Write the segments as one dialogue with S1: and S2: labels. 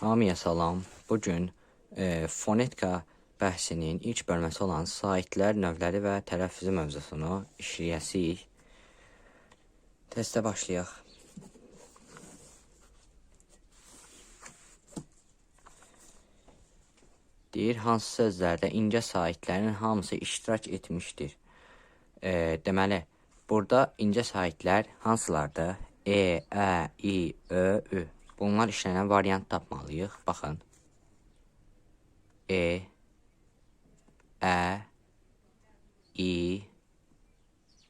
S1: Hamıya salam. Bugün e, fonetika bəhsinin ilk bölməsi olan saitlər növləri və tələffüzü mövzusunu işləyəsik. Testə başlayaq. Deyir, hansı sözlərdə incə saitlərin hamısı iştirak etmişdir. E, deməli, burada incə saitlər hansılardır? E, Ə, İ, Ö, Ü. Bunlar işlənən variant tapmalıyıq. Baxın. E, Ə, İ,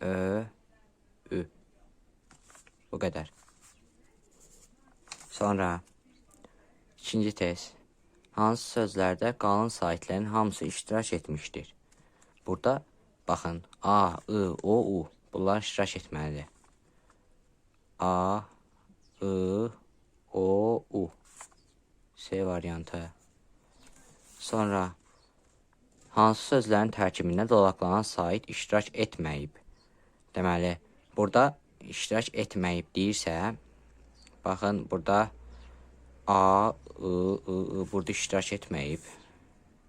S1: Ö, Ü. Bu qədər. Sonra ikinci test. Hansı sözlərdə qalın saitlərin hamısı iştirak etmişdir? Burada baxın. A, I, O, U. Bunlar iştirak etməlidir. A, I, O, U. C variantı. Sonra hansı sözlərin tərkibində dolaqlanan sait iştirak etməyib? Deməli, burada iştirak etməyib deyirsə, baxın burada A, I, I, I burada iştirak etməyib.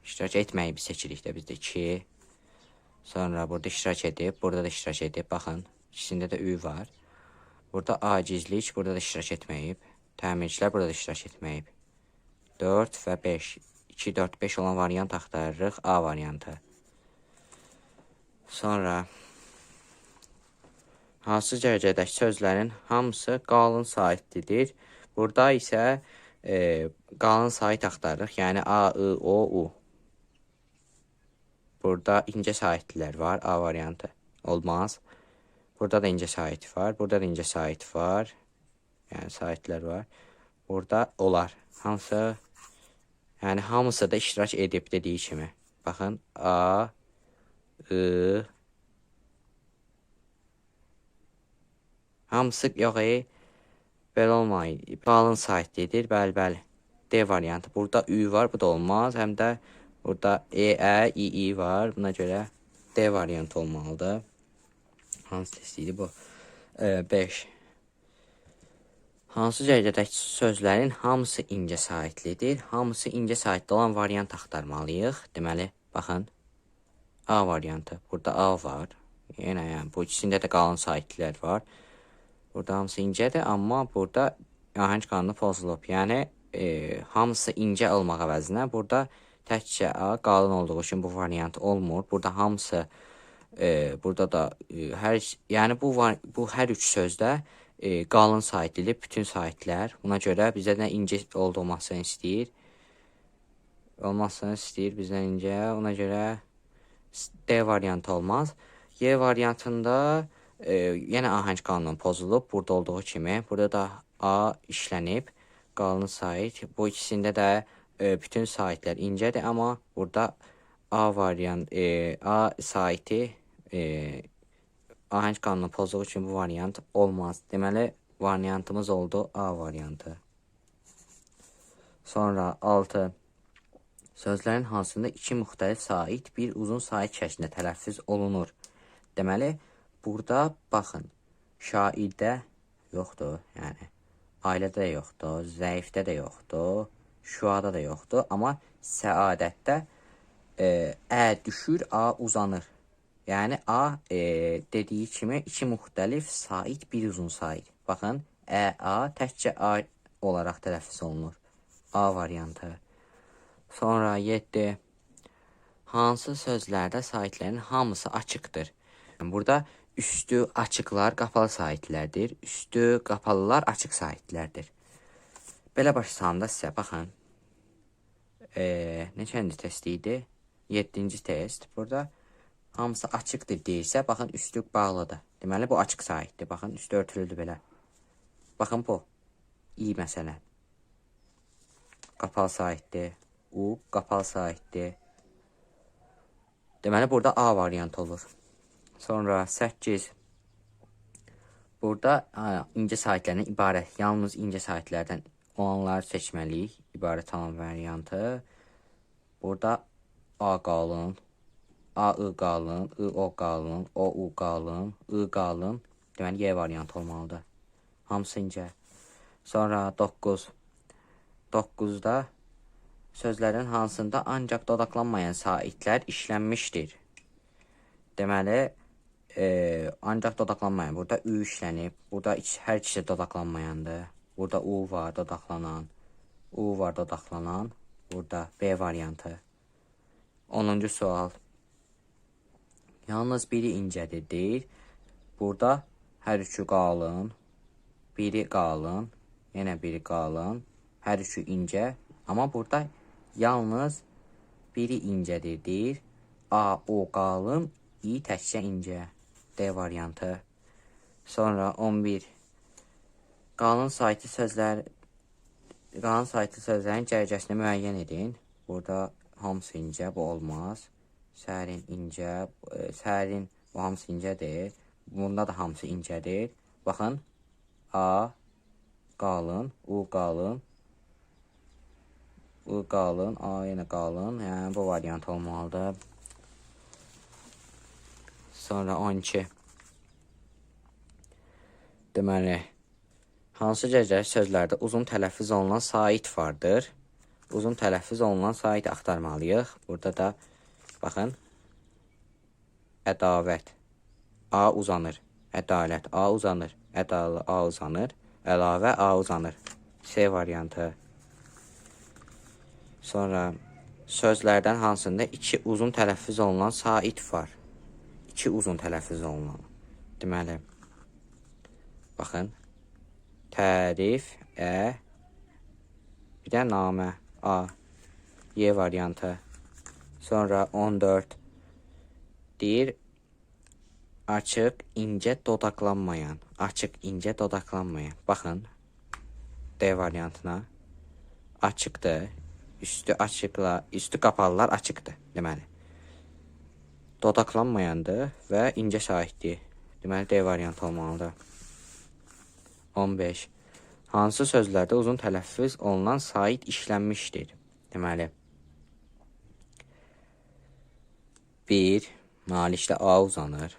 S1: İştirak etməyib seçirik də bizdə 2. Sonra burada iştirak edib, burada da iştirak edib. Baxın, ikisində də Ü var. Burada acizlik, burada da iştirak etməyib. Təmirçilər burada da iştirak etməyib. 4 və 5. 2, 4, 5 olan variant axtarırıq. A variantı. Sonra hansı dərəcədəki sözlərin hamısı qalın saitlidir. Burada isə e, qalın sait axtarırıq. Yəni A, I, O, U. Burada incə saitlilər var. A variantı olmaz. Burada da incə sait var. Burada da incə sait var. Yəni saitlər var. Burada olar. Hamısı yəni hamısı da iştirak edib dediyi kimi. Baxın A, I, Hamısı yox, e, belə olmayır. Qalın saytlidir, bəli, bəli. D variantı. Burada Ü var, bu da olmaz. Həm də burada E, Ə, İ, İ var. Buna görə D variantı olmalıdır. Hansı test idi bu? 5. Hansı dərəcədəki sözlərin hamısı incə saitlidir? Hamısı incə saitli olan variant axtarmalıyıq. Deməli, baxın. A variantı. Burada A var. Yenə yəni bu ikisində də qalın saitlilər var. Burada hamısı incədir, amma burada ahəng qanunu pozulub. Yəni e, hamısı incə olmaq əvəzinə burada təkcə A qalın olduğu üçün bu variant olmur. Burada hamısı e, burada da e, hər yəni bu var, bu hər üç sözdə e, qalın saytlidir, bütün saytlər. Buna görə bizə də incə olmasını istəyir. Olmasını istəyir bizdən incə. Ona görə D variantı olmaz. Y variantında e, yenə ahəng qanunu pozulub burada olduğu kimi. Burada da A işlənib qalın sayt. Bu ikisində də e, bütün saytlər incədir, amma burada A variant e, A saytı e, ahəng qanunu pozduğu üçün bu variant olmaz. Deməli variantımız oldu A variantı. Sonra 6 Sözlərin hansında iki müxtəlif sait bir uzun sait şəklində tələffüz olunur. Deməli, burada baxın, şairdə yoxdur, yəni ailədə də yoxdur, zəifdə də yoxdur, şuada da yoxdur, amma səadətdə e, ə düşür, a uzanır. Yəni a e, dediyi kimi iki müxtəlif sait bir uzun sait. Baxın, ə a təkcə a olaraq tələffüz olunur. A variantı. Sonra 7. Hansı sözlərdə saitlərin hamısı açıqdır? Burada üstü açıqlar qapalı saitlərdir. Üstü qapalılar açıq saitlərdir. Belə başlasanda sizə baxın. E, neçənci test idi? 7-ci test. Burada hamısı açıqdır deyirsə, baxın üstü bağlıdır. Deməli bu açıq saitdir. Baxın üstü örtülüdür belə. Baxın bu. İ məsələn. Qapalı saitdir. U qapalı sahitdir. Deməli burada A variantı olur. Sonra 8 Burada a, incə sahitlərdən yalnız incə sahitlərdən olanları seçməliyik. İbarət olan variantı. Burada A qalın, A I qalın, I O qalın, O U qalın, I qalın. Deməli Y variantı olmalıdır. Hamısı incə. Sonra 9 9-da sözlərin hansında ancaq dodaqlanmayan saitlər işlənmişdir. Deməli, e, ancaq dodaqlanmayan. Burada ü işlənib. Burada iç, hər ikisi dodaqlanmayandır. Burada u var, dodaqlanan. U var, dodaqlanan. Burada B variantı. 10-cu sual. Yalnız biri incədir deyil. Burada hər üçü qalın. Biri qalın, yenə biri qalın. Hər üçü incə. Amma burada yalnız biri incədir deyir. A, O qalın, İ təkcə incə. D variantı. Sonra 11. Qalın saytı sözlər qalın saytlı sözlərin cərgəsini müəyyən edin. Burada hamısı incə, bu olmaz. Sərin incə, e, sərin bu hamısı incədir. Bunda da hamısı incədir. Baxın. A qalın, U qalın. U qalın, A yenə qalın. Yəni bu variant olmalıdır. Sonra 12. Deməli, hansı cərgəli sözlərdə uzun tələffüz olunan sait vardır? Uzun tələffüz olunan sait axtarmalıyıq. Burada da baxın. Ədavət. A uzanır. Ədalət A uzanır. Ədalı A uzanır. Əlavə A uzanır. C variantı. Sonra sözlərdən hansında iki uzun tələffüz olunan sait var? İki uzun tələffüz olunan. Deməli, baxın. Tərif ə bir də namə A. Y variantı. Sonra 14 deyir açıq, incə dodaqlanmayan. Açıq, incə dodaqlanmayan. Baxın D variantına. Açıqdır. Üstü açıqla, üstü qapalılar açıqdır deməli. Dodaqlanmayandır və incə şahiddir. Deməli D variantı olmalıdır. 15. Hansı sözlərdə uzun tələffüz olunan sait işlənmişdir? Deməli, 1. Nalikdə A uzanır.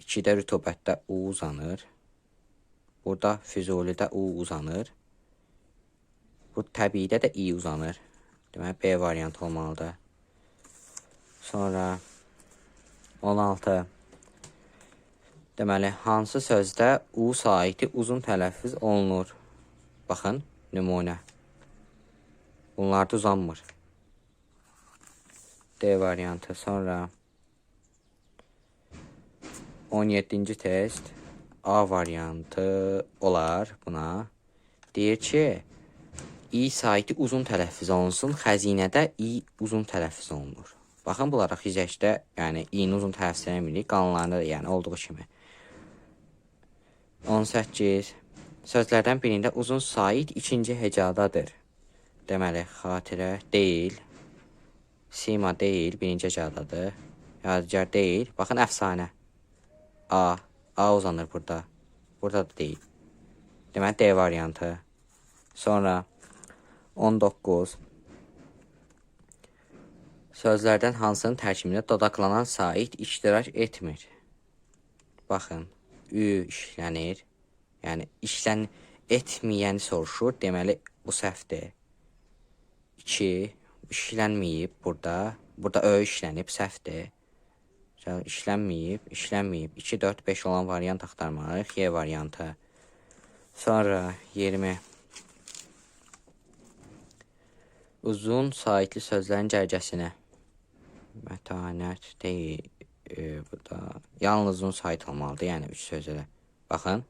S1: 2-də rütubətdə U uzanır. Burada Füzulidə U uzanır. Bu təbiidə də i uzanır. Deməli B variantı olmalıdır. Sonra 16. Deməli, hansı sözdə u saiti uzun tələffüz olunur? Baxın, nümunə. Bunlarda uzanmır. D variantı. Sonra 17-ci test A variantı olar buna. Deyir ki, i saiti uzun tələffüz olunsun, xəzinədə i uzun tələffüz olunur. Baxın, bunlara xizəkdə, yəni i-ni uzun tələffüz eləmirik, qanunlarında da yəni olduğu kimi. 18. Sözlərdən birində uzun sait ikinci hecadadır. Deməli, xatirə deyil, sima deyil, birinci hecadadır. Yadigar deyil. Baxın, əfsanə. A. A uzanır burada. Burada da deyil. Deməli, D variantı. Sonra 19. Sözlərdən hansının tərkibində dodaqlanan sait iştirak etmir? Baxın, ü işlənir. Yəni işlən etməyəni soruşur. Deməli, bu səhvdir. 2 işlənməyib burada. Burada ö işlənib, səhvdir. İşlənməyib, işlənməyib. 2, 4, 5 olan variant axtarmalıyıq. Y variantı. Sonra 20. Uzun saitli sözlərin cərgəsinə. Mətanət deyil. E, bu da yalnız uzun sait olmalıdır. Yəni üç sözlə. Baxın.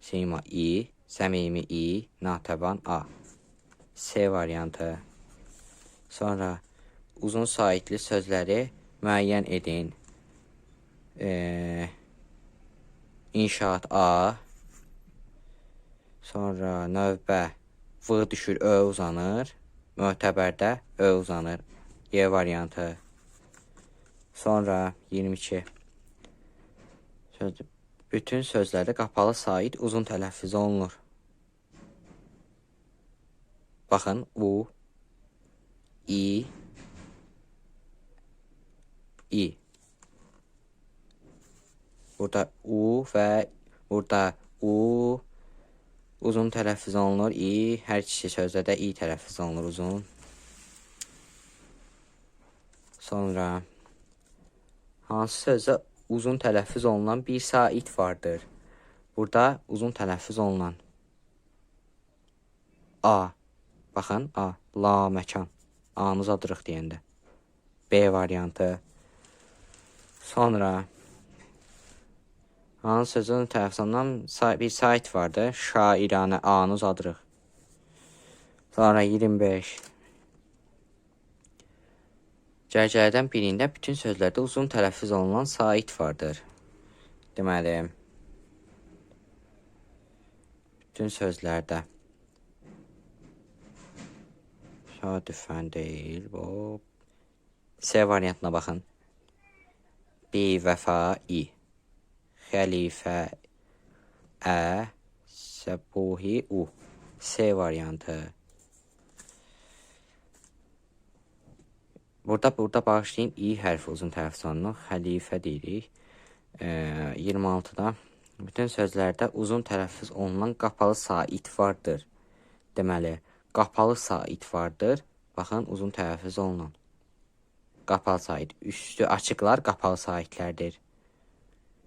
S1: Sima i, səmimi i, natəban a. C variantı. Sonra uzun saitli sözləri müəyyən edin. E, inşaat A. Sonra növbə V düşür Ö uzanır. Mötəbərdə Ö uzanır. Y variantı. Sonra 22. Söz, bütün sözlərdə qapalı sait uzun tələffüz olunur. Baxın, U, I, I. Burada U və burada U, uzun tələffüz olunur. i, hər iki sözdə də i tələffüz olunur uzun. Sonra hansı sözdə uzun tələffüz olunan bir sait vardır? Burada uzun tələffüz olunan A. Baxın, A. La məkan. A-nı uzadırıq deyəndə. B variantı. Sonra hansı sözün tərəfindən bir sayt vardı. Şairanə A-nı. Sonra 25. Cərgələrdən birində bütün sözlərdə uzun tələffüz olunan sait vardır. Deməli, bütün sözlərdə Şadüfən deyil, bu C variantına baxın. Bi vəfa i. Xəlifə ə səbuhi u. C variantı. Burada burada bağışlayın i hərfi uzun tərəf sonunu xəlifə deyirik. E, 26-da bütün sözlərdə uzun tələffüz olunan qapalı sait vardır. Deməli, qapalı sait vardır. Baxın, uzun tələffüz olunan. Qapalı sait. Üstü açıqlar qapalı saitlərdir.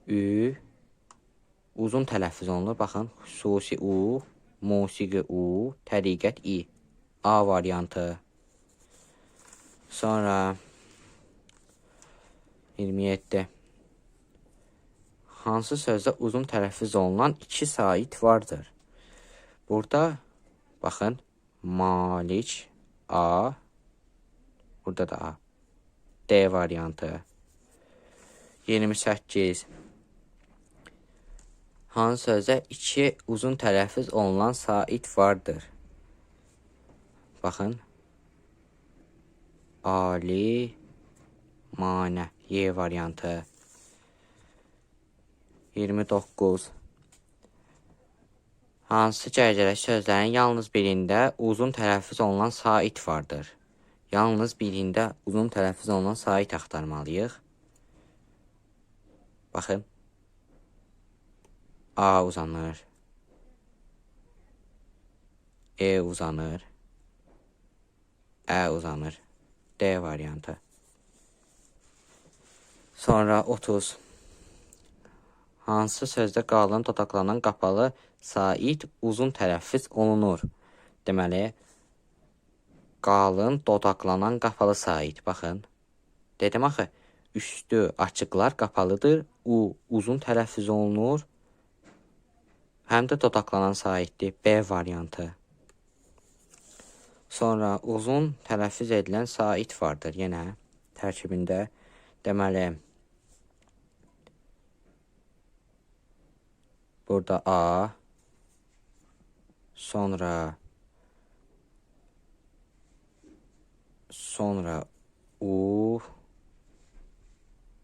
S1: Ü uzun tələffüz olunur. Baxın, xüsusi u, musiqi u, təriqət i. A variantı. Sonra 27. Hansı sözdə uzun tələffüz olunan iki sait vardır? Burada baxın Malik A Burada da A. D variantı. 28. Hansı sözdə iki uzun tələffüz olunan sait vardır? Baxın. Ali Manə Y variantı. 29. Hansı cərgədə sözlərin yalnız birində uzun tələffüz olunan sait vardır? Yalnız birində uzun tələffüz olunan sait axtarmalıyıq. Baxın. A uzanır. E uzanır. Ə uzanır. D variantı. Sonra 30. Hansı sözdə qalın dodaqlanan qapalı sait uzun tələffüz olunur? Deməli, qalın dodaqlanan qapalı sait. Baxın. Dedim axı, üstü açıqlar qapalıdır. U uzun tələffüz olunur. Həm də dodaqlanan saitdir. B variantı. Sonra uzun tələffüz edilən sait vardır yenə tərkibində. Deməli, burada A, sonra sonra U,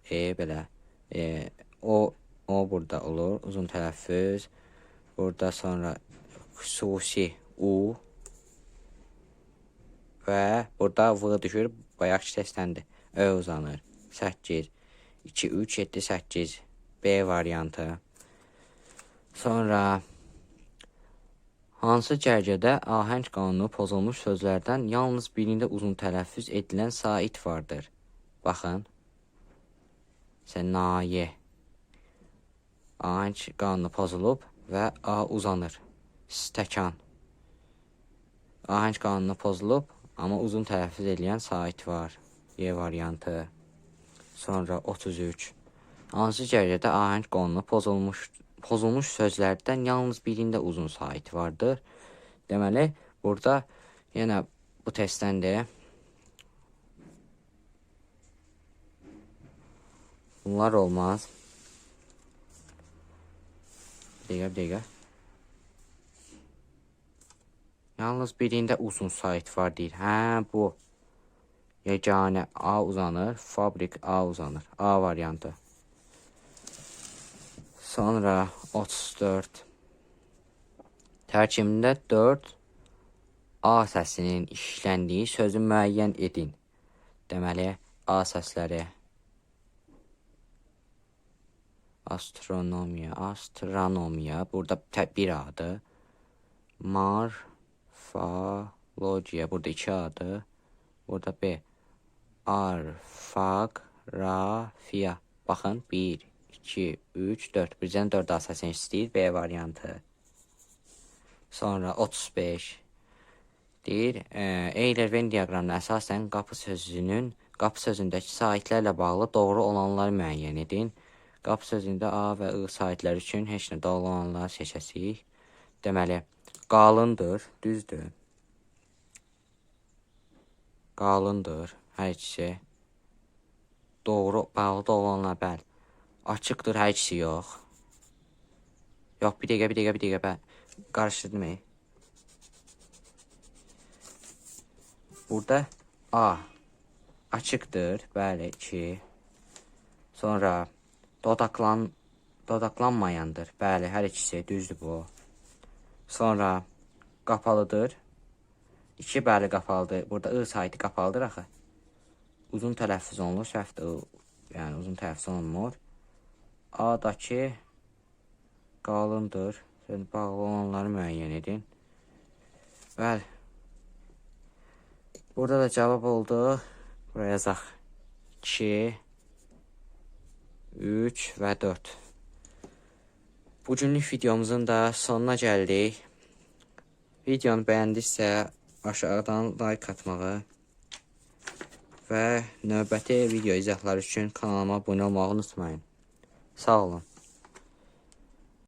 S1: E belə. E, o o burada olur. Uzun tələffüz. Burada sonra xüsusi U və burada V düşür. Bayaq səsləndi. Ö uzanır. 8 2 3 7 8 B variantı. Sonra hansı cərgədə ahəng qanunu pozulmuş sözlərdən yalnız birində uzun tələffüz edilən sait vardır? Baxın. Sənaye. Ahəng qanunu pozulub və A uzanır. Stəkan. Ahəng qanunu pozulub, amma uzun tələffüz edilən sait var. Y variantı. Sonra 33. Hansı cərgədə ahəng qanunu pozulmuş pozulmuş sözlərdən yalnız birində uzun sait vardır. Deməli, burada yenə bu testdəndir. Bunlar olmaz. Bir dəqiqə. Yalnız birində uzun sait var deyir. Hə, bu. Yeganə A uzanır, fabrik A uzanır. A variantı. Sonra 34. Tərkibində 4 A səsinin işləndiyi sözü müəyyən edin. Deməli, A səsləri astronomiya, astronomiya burada bir adı. Morfologiya. Burada iki adı. Burada B. Arfaqrafiya. Baxın 1, 2, 3, 4. Bircən 4 daha səsin istəyir. B variantı. Sonra 35 deyir. E, Euler-Venn diaqramına əsasən qapı sözünün qapı sözündəki saitlərlə bağlı doğru olanları müəyyən edin. Qapı sözündə A və I saitlər üçün heç nə doğru olanları seçəsik. Deməli, qalındır, düzdür. Qalındır hər ikisi. Doğru, bağlı olanlar bəli. Açıqdır hər ikisi yox. Yox, bir dəqiqə, bir dəqiqə, bir dəqiqə. Bəli. Qarışdırdım. ey. Burada A açıqdır, bəli, 2. Sonra dodaqlan dodaqlanmayandır. Bəli, hər ikisi düzdür bu. Sonra qapalıdır. 2 bəli qapalıdır. Burada I saiti qapalıdır axı. Uzun tələffüz olunur, səhvdir. Yəni uzun tələffüz olunmur. A-dakı qalındır. Sən bağlı olanları müəyyən edin. Bəli. Burada da cavab oldu. Buraya yazaq. 2 3 və 4. Bugünlük videomuzun da sonuna gəldik. Videonu bəyəndinizsə aşağıdan like atmağı və növbəti video izahları üçün kanalıma abunə olmağı unutmayın. Sağ olun.